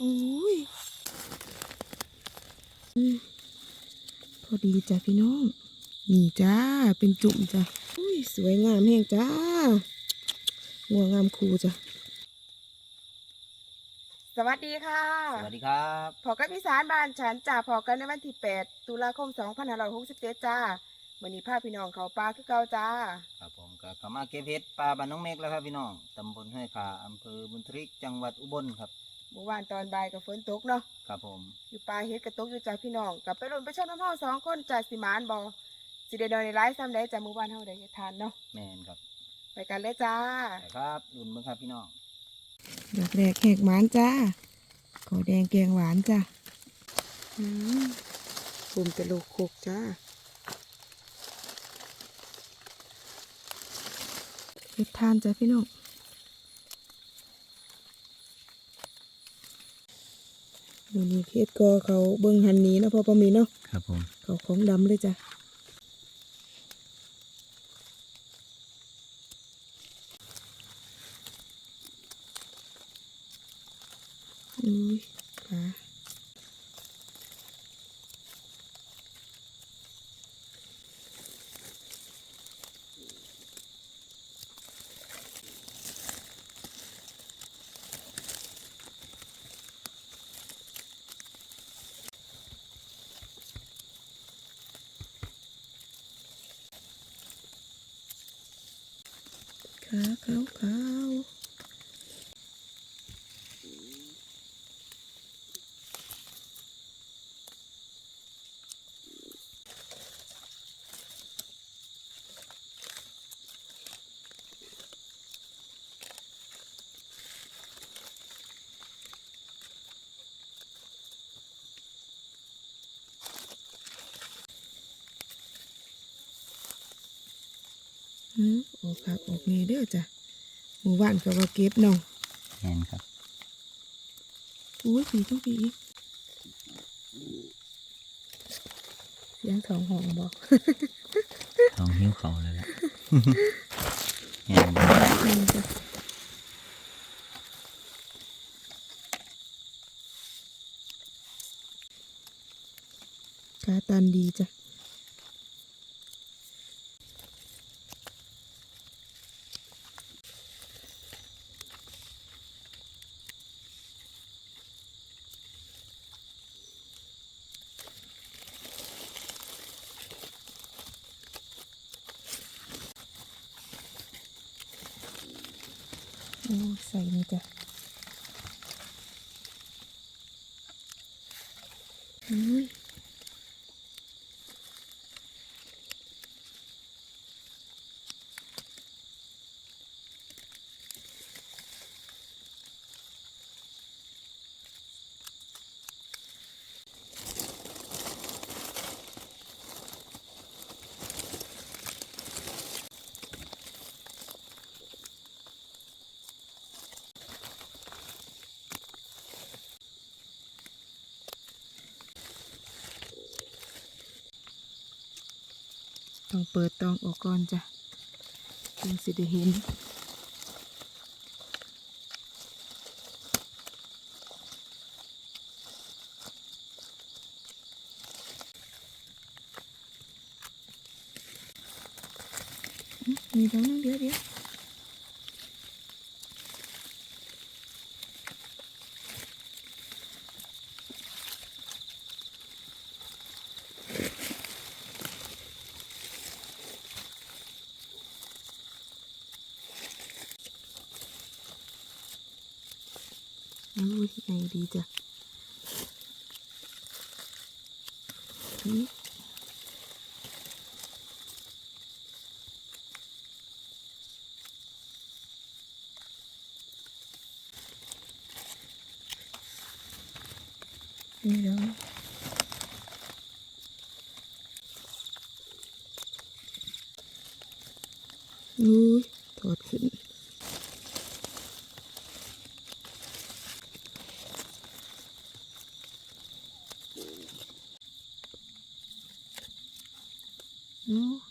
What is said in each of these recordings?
โอ้ยอืมพอดีจ้ะพี่น้อง นี่จ้า เป็นจุ่มจ้ะอุ้ยสวยงามแห้งจ้างัวงามคูจ้ะ สวัสดีค่ะ สวัสดีครับพอกับอีสานบ้านฉันจ้าพอกันในวันที่ 8 ตุลาคม 2567จ้าวันนี้พาพี่น้องเขาปลาคือเก่าจ้า ครับผมก็เข้ามาเก็บเห็ดปลาบ้านน้องเมฆแล้วครับพี่น้อง ตำบลห้วยขาอำเภอบุญทริก จังหวัดอุบลครับเมื่อวานตอนบ่ายกับฝนตกเนาะครับผมอยู่ปลาเฮ็ดกระตกอยู่จ้าพี่น้องกลับไปรุ่นไปชมน้ำเฮาสองคนจ้าสิหมานบอสิได้ดอนในไลฟ์ซ้ำได้จ้าหมู่บ้านเฮาได้เฮ็ดทานเนาะแม่นครับไปกันเลยจ้าไปครับดุนเบิ่งครับพี่น้องดอกแรกแหกหมานจ้าขอแดงแกงหวานจ้าอืมปุ่มตะลุกคุกจ้าเฮ็ดทานจ้าพี่น้อง ดูนี่เพชรก็เขาเบิ่งหันนี้เนาะพอประมีเนาะครับผมเขาของดำเลยจ้ะ ขาขาวขาวหืมออกครับออกเงเด้อ จ้ะหมู่บ้านก็ว่าเก็บน้องแม่นครับอุ้ยผีต้องผีอีกเสียงสองห้องบอกท้องหิ้วเขาเลยล่ะแม่นบ่อืมจ้ะขาตันดีจ้ะ โอ้ใส่นี่จ้ะอุ้ย ต้องเปิดตองออกก่อนจ้ะจึงสิได้เห็นมมีท้องนึงเดี๋ยวเดี๋ยวอุ้ยไงดีจ้ะนี่เดี๋ยวอุ้ยถอดขึ้น อู้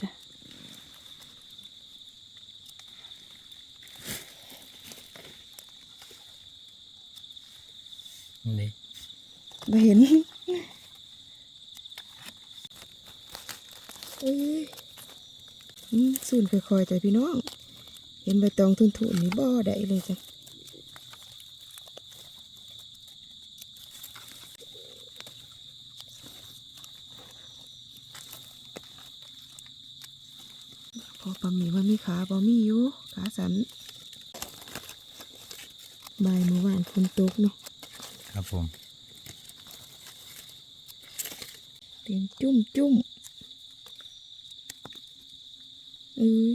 จ้ะนี่มาเห็นเอ้ยอืมสูนค่อยๆจ้ะพี่น้อง เห็นใบตองทุนๆนี่บ่ได้เลยจ้ะพอปลาหมีว่ามีขาบ่มีอยู่ขาสันบ่ายเมื่อวานฝนตกเนาะครับผมเต็มจุ่มจุ่มเอ้ย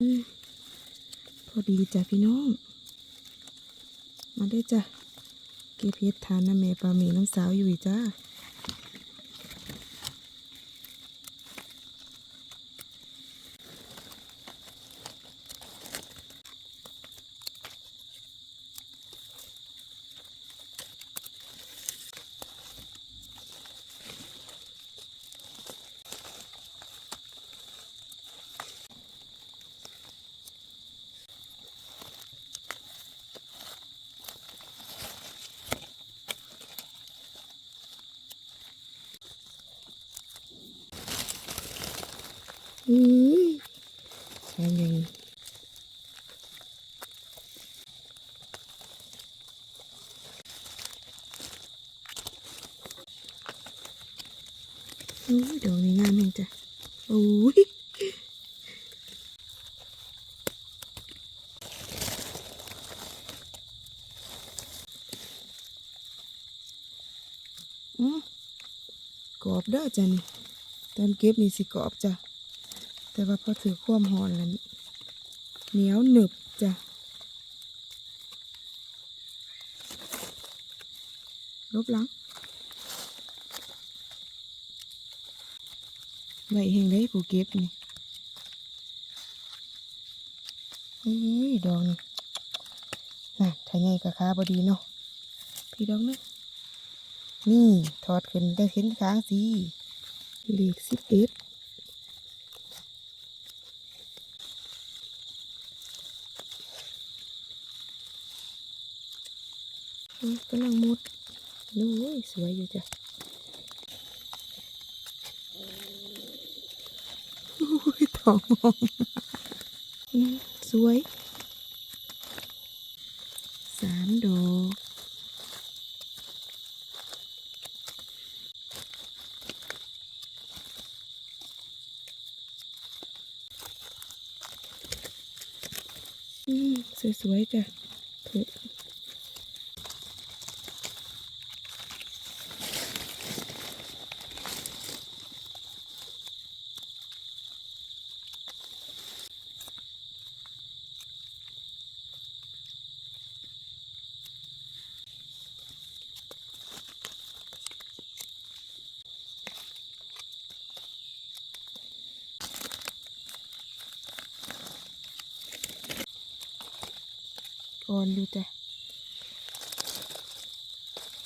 อืมพอ ดีจ้ะพี่น้อง มาได้จ้ะ เก็บเห็ดทานน้ำแม่ปลาหมีน้ำสาวอยู่จ้า อืมใช่ยังอุ้ย ดอกนี้งามเองจ้ะโอ้ยกรอบเด้อจ้ะนี่ตอนเก็บนี่สิกรอบจ้ะ แต่ว่าพอถือความหอนแล้วนี่เหนียวหนึบจ้ะลบหลัง ไว้เฮงได้ผู้เก็บนี่เฮ้ยดอกนี่น่ะถ้าใหญ่กับขาบดีเนาะพี่ดอกนะนี่ถอดขึ้นได้เห็นค้างสิเลขสิบเอ็ดอืมกำลังมุดโอ้ยสวยอยู่จ้ะโองมองสวยสามดอกสวยๆจ้ะถูก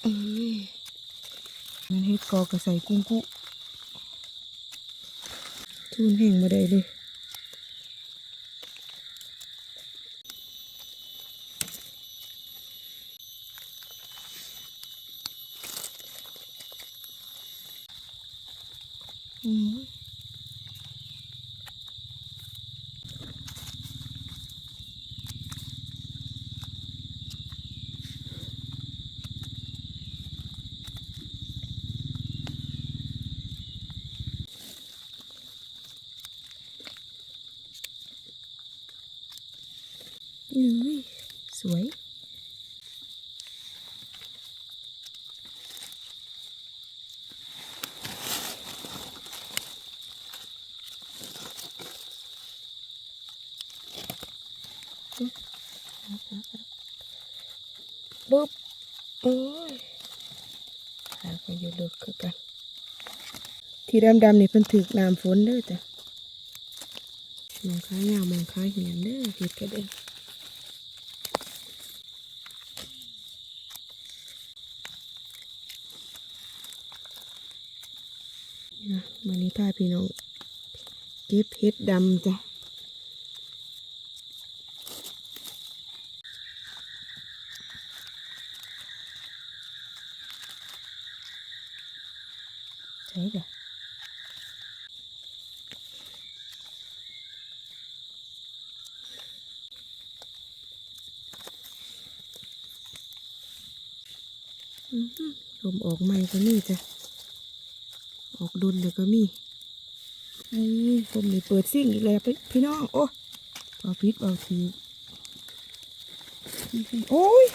มันเฮ็ดกอกระใส่กุ้งกุทุนแห่งมาได้เลย อืมอุ้ย สวย ปุ๊บโอ้ยหาไปอยู่เลิกคือกัน ที่ดำๆนี่เพิ่นถึกน้ำฝนเด้อจ้ะมองค้ายาวมองค้าเหียนเด้อเฮ็ดกระเด้น นะ มานี้พาพี่น้อง เก็บเห็ดดำจ้ะใช่จ้ะลมออกใหม่ก็นี่จ้ะ ออกดุนเลยก็มีนี่ผมนี่เปิดซิ่งอีกแล้วพี่พี่น้อง โอ้เอาพิษเอาทีโอ้ย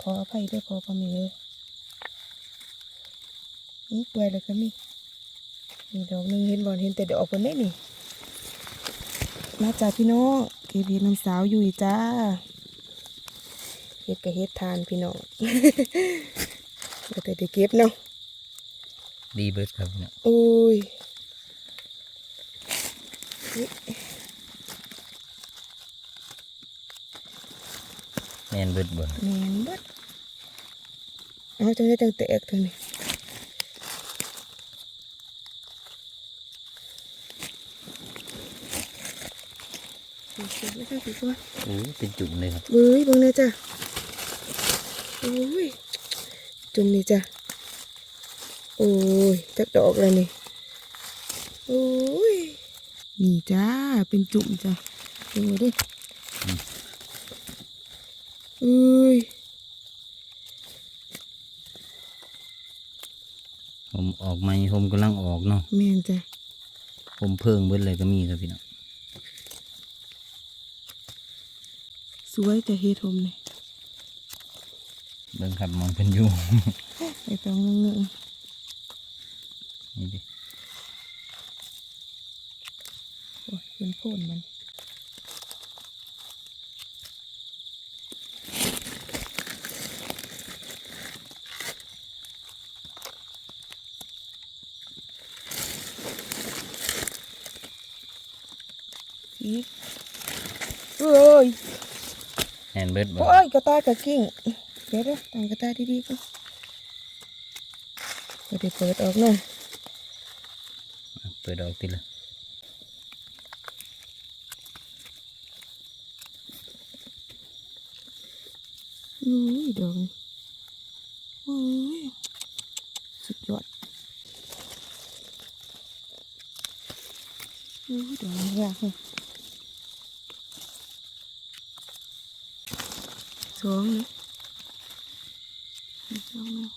ขออภัยด้วยขอความมีเลยนี่ตัวอะไรก็มีนี่ดอกหนึงเห็นบอลเห็นแต่ดอกคนได้นี่มาจากพี่น้องเก็บเห็ดน้ำสาวอยู่จ้าเห็ดกับเห็ดทานพี่น้องแต่ได้เก็บเนาะ ดีเบิดครับพี่น้องโอ้ยแม่นเบิดบ่แมนเบัดเอาจังได้จังแตกทางนี้สิสิไม่ใช่สิตัวโอ้เป็นจุ่มเลยครับเบ้ยเบังนะจ้ะโอ้ยจุ่มนี่จ้ะ โอ้ยจักดอกแล้วนี่โอ้ยนี่จ้าเป็นจุ่มจ้ะดูดิเอ้ยผมออกใหม่ผมกำลังออกเนาะแม่นจ้ะผมเพิ่งเบิดเลยก็มีครับพี่น้องสวยแต่เฮ็ดหมนี่เบิ่งครับมองเป็นอยู่ ไปตองนึง นึงนี่ดิโอ้ยเป็นโพ่นมันอีกเอ้ยแม่นเบิดบ่โอ้ยกระต่ายกระกิ้ง เดี๋ยวเดี๋ยวตั้งกระต่ายดีๆก่อนเดี๋ยวเปิดออกหน่อยเปิดออกทีละอุ้ยดอกนี่โอ้ยสุดยอดอุ้ยดอกนี่ยากเลยสองเลยสองเลย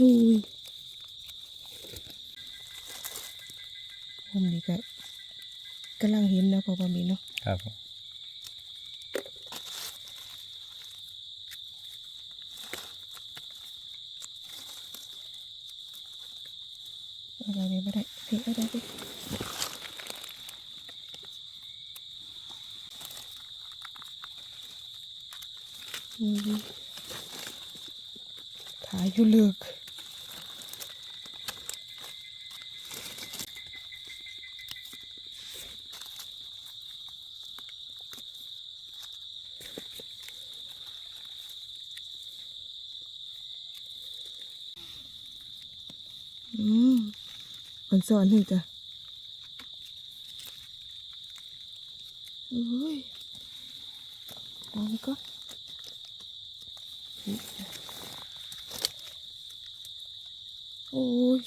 อุ้ยผมนี่ก็กำลังเห็นนะพอประมีเนาะ ครับผม อะไรเนี่ยไม่ได้เฮ้ยอะไรดิ อืมถ่าอยู่เลือกอืมมันสอนให้จ้ะอุ้ยเอานี่ก็โอ้ย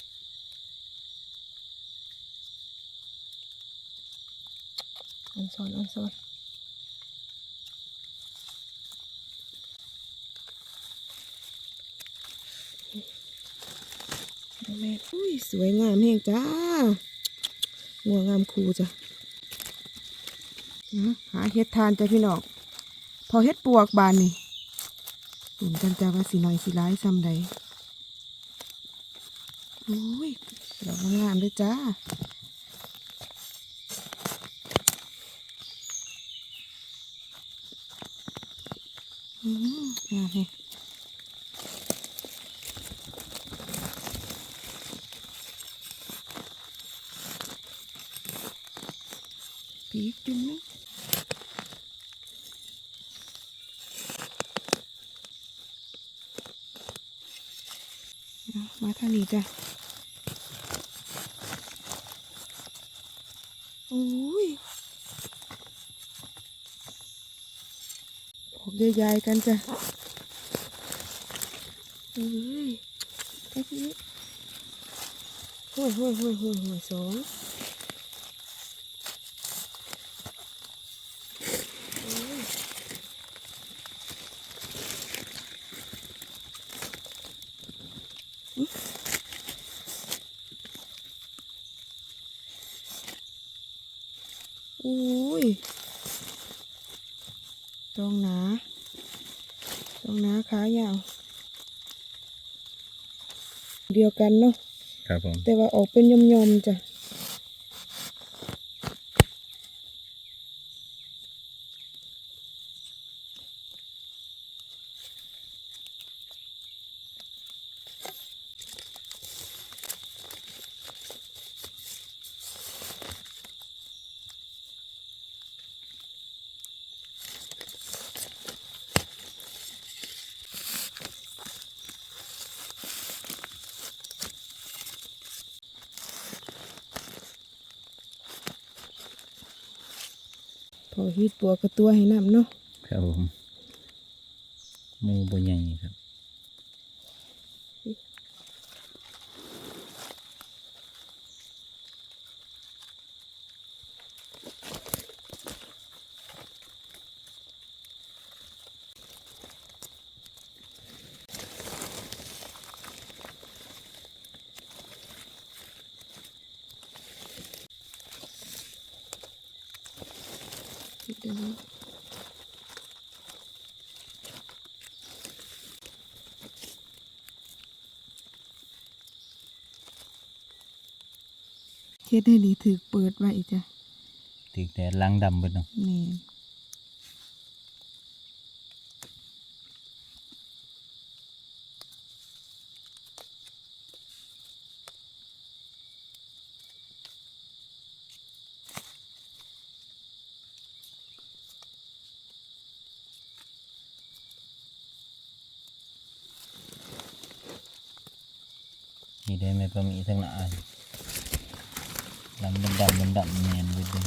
อันสอนอันสอน แม่อุ้ยสวยงามแห้งจ้างัวงามคูจ้ะหาเฮ็ดทานจ้ะพี่น้องพอเฮ็ดปวกบานนี่ตุ่มกันจ้าว่าสีน้อยสีร้ายซ้ำใดโอ้ยดอกงามเลยจ้าอืมงามเลย อีกจุ่มนึงเอา มาทางนี้จ้ะโอ้ยออกใหญ่ๆกันจ้ะเอ้ยไอ้พี่โอ้ยโอ้ยโอ้ยโอ้ยโอ้ยสอง อุ้ยตรงหนาตรงหนาขายาว เดียวกันเนาะครับผมแต่ว่าออกเป็นยมๆจ้ะ พอฮิตปัวกระตัวให้น้ำเนาะครับผมหมูบ่ใหญ่ครับ เดี๋ยวนะเฮ็ดให้ดีถือเปิดไว้จ้ะติกแต่ล้างดำเบิดเนาะนี่ ได้ไหมก็มีทั้งหลายล้างดำดำดำดำเนียนเบิดเด้อ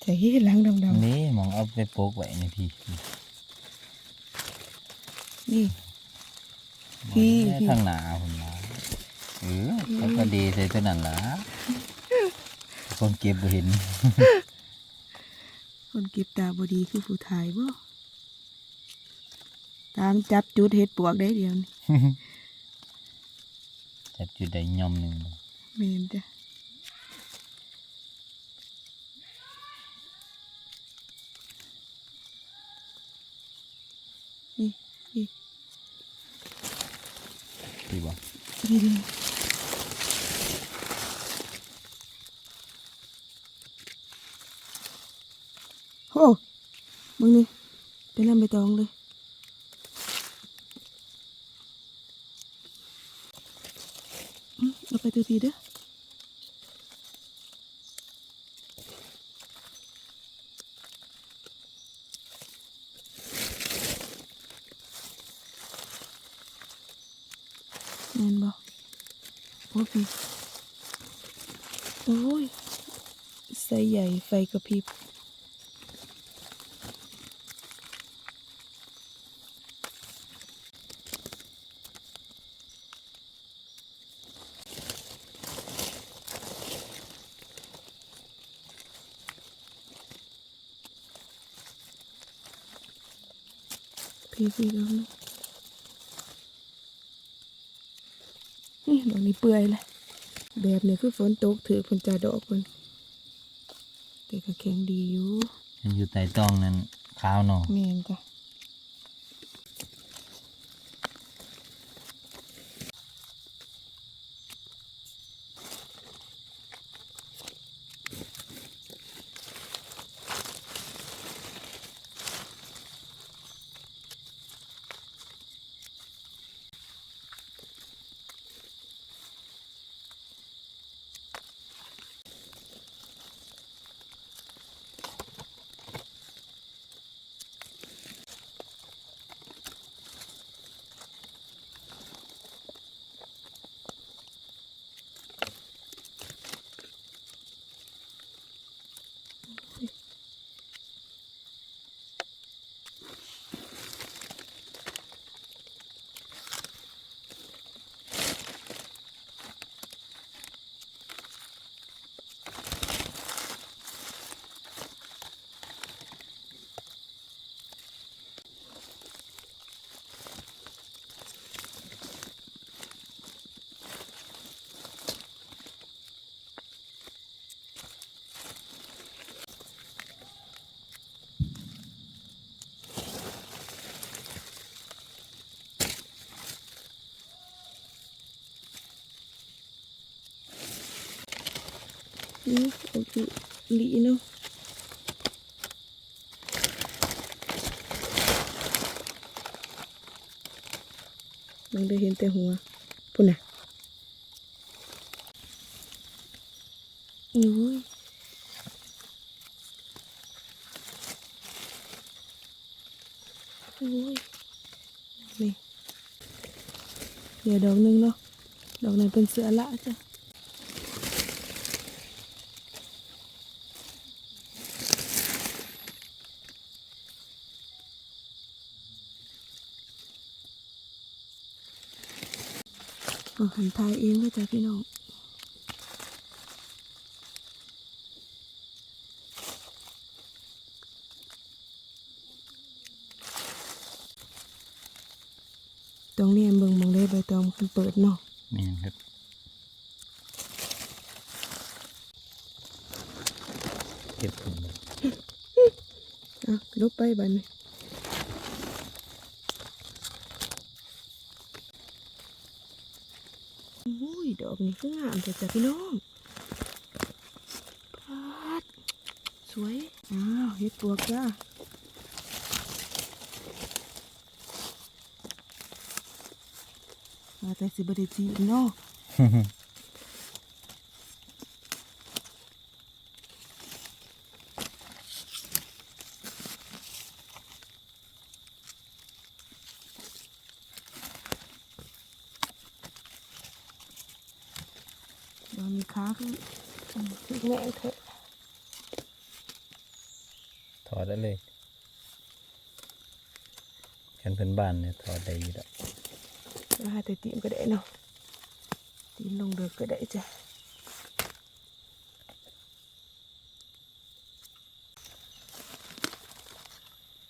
ใส่หลังดำนี่มองเอาไปโปกไว้ในพี่ๆนี่พี่มองพี่ทางหนาผมนะเออเขาก็ดีใส่ตัวนั้นล่ะคนเก็บบ่เห็น คนเก็บตาบดีคือผู้ถ่ายบ่ตามจับจุดเฮ็ดปวกได้เดียวนี่ จับจุดใดย่อมหนึ่งแม่นจ้ะนี่นี่พี่บอกนี่ดิโอ้มึงนี่เป็นลำใบตองเลย อืมเอาไปตัวทีเด้อแม่นบ่โอ้พี่โอ้ยใส่ใหญ่ไฟกระพริบ พี่พี่แล้วนะนี่ดอกนี้เปื่อยเลยแบบนี้คือฝนตกถือผลจ่าดอกคนแต่ก็แข็งดีอยู่ฉันอยู่ใต้ต้องนั้นขาวเนาะแม่นจ้ะ อือโอเคลีเนาะมันได้เห็นแต่หัวพุ่น น่ะอุ้ยอุ้ยนี่เดี๋ยวดอกหนึงเนาะดอกนั้นเป็นเสือละจ้ะเอาหันทายเองเลยจ้ะพี่น้องตรงนี้เบิ่งมองได้ใบตองมันเปิดเนาะแม่นครับเก็บผลอะลบไปบัดนี้โอ้ย ดอก นี้คืองามแต่จ้ะพี่น้องสวย อ้าวเฮ็ดปวกจ้ามาแต่สิบดีจีบเนาะ ดอกมีค้าคืออืมคือแง่เถอะ ถอด ได้เลยแขนเพิ่นบ้านเนี่ยถอดได้อยู่แล้วว่าแต่ตีมก็ได้เนาะตีมลงเดือกก็ได้จ้ะ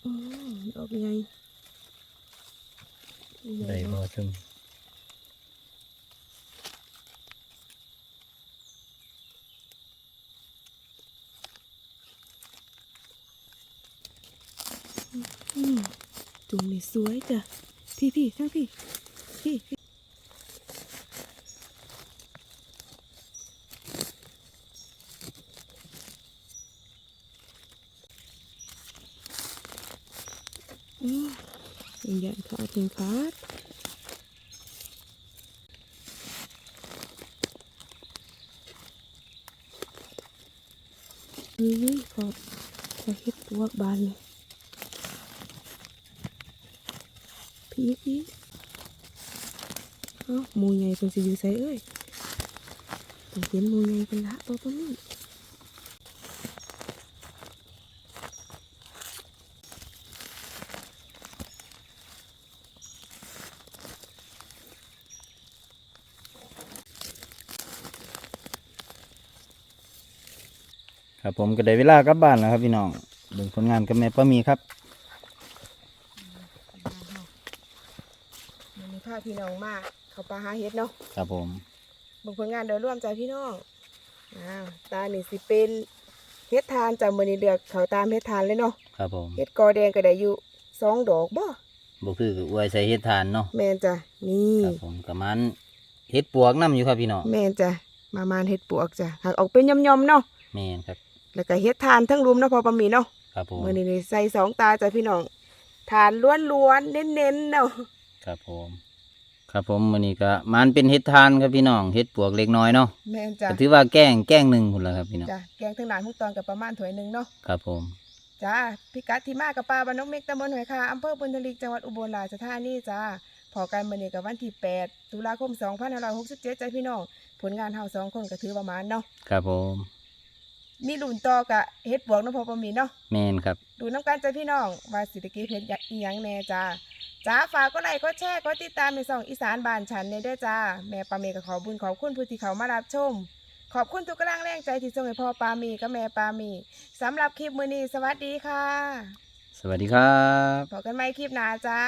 อืมดอกใหญ่ใหญ่ ได้บ่ เนาะ ซึม อืม งนี่สวยจ้ะ พี่พี่ทั้งพี่ พี่พี่อืมยังยันขาดยังขาดนี่ขอขอเฮ็ดตัวบานเลย พี่พี่เอ้ามูใหญ่เป็นสิอยู่ใส่เอ้ยต้องเห็นมูใหญ่เป็นละตัวปะนี่ครับผมก็ได้เวลากลับบ้านแล้วครับพี่น้องเบิ่งผลงานกับแม่ป้ามีครับ มันมีภา พพี่น้องมากเขาปลาหาเฮ็ดเนาะครับผมเบิ่งผลงานโดยรวมจากพี่น้องอ้าวตานี่สิเป็นเฮ็ดทานจากมือนี้เลือกเขาตามเฮ็ดทานเลยเนาะครับผมเฮ็ดกอแดงก็ได้อยู่สองดอกบ่บ่คืออวยใส่เฮ็ดทานเนาะแม่นจ้ะนี่ครับผมกับมันเฮ็ดปวกน้ำอยู่ครับพี่น้องแม่นจ้ะมามานเฮ็ดปวกจ้ะหากออกเป็นย่อมๆเนาะแม่นครับ แล้วก็เฮ็ดทานทั้งรุมเนาะพอปะหมีเนาะครับผมมื่อนี้นี่ใส่สองตาจ้ะพี่น้องทานล้วนๆเน้นๆเนาะครับผม ครับผมมื้อนี้ก็มันเป็นเฮ็ดทานครับพี่น้องเฮ็ดปวกเล็กน้อยเนาะแม่นจ้ะก็ถือว่าแกล้งแกล้งหนึ่งพุ่นละครับพี่น้องจ้ะแกงทั้งหลานทุกตอนกับประมาณถ้วยหนึ่งเนาะครับผมจ้าพิกัดที่มากับปลาบ้านนกเม็กตำบลหอยคาอำเภอบุญทลิกจังหวัดอุบลราชธานีจ้าพอกันมื่อนี้กับวันที่ 8 ตุลาคม 2567จ้ะพี่น้องผลงานเฮาสองคนก็ถือประมาณเนาะครับผมมีลุ่นต่อกะเฮ็ดบวกเนาะพอประมีเนาะแม่นครับดูน้ำกันจ้ะพี่น้องว่าสิตะกี้เพชรอีหยังแน่จ้า จ้าฝากก็ไลค์ก็แชร์ก็ติดตามในช่องอีสานบ้านฉันเนเด้อจ้า แม่ปาเมก็ขอบุญขอบคุณผู้ที่เขามารับชม ขอบคุณทุกกำลังแรงใจที่ส่งให้พ่อปามีกับแม่ปามีสำหรับคลิปมื้อนี้สวัสดีค่ะ สวัสดีครับ พบกันใหม่คลิปหน้าจ้า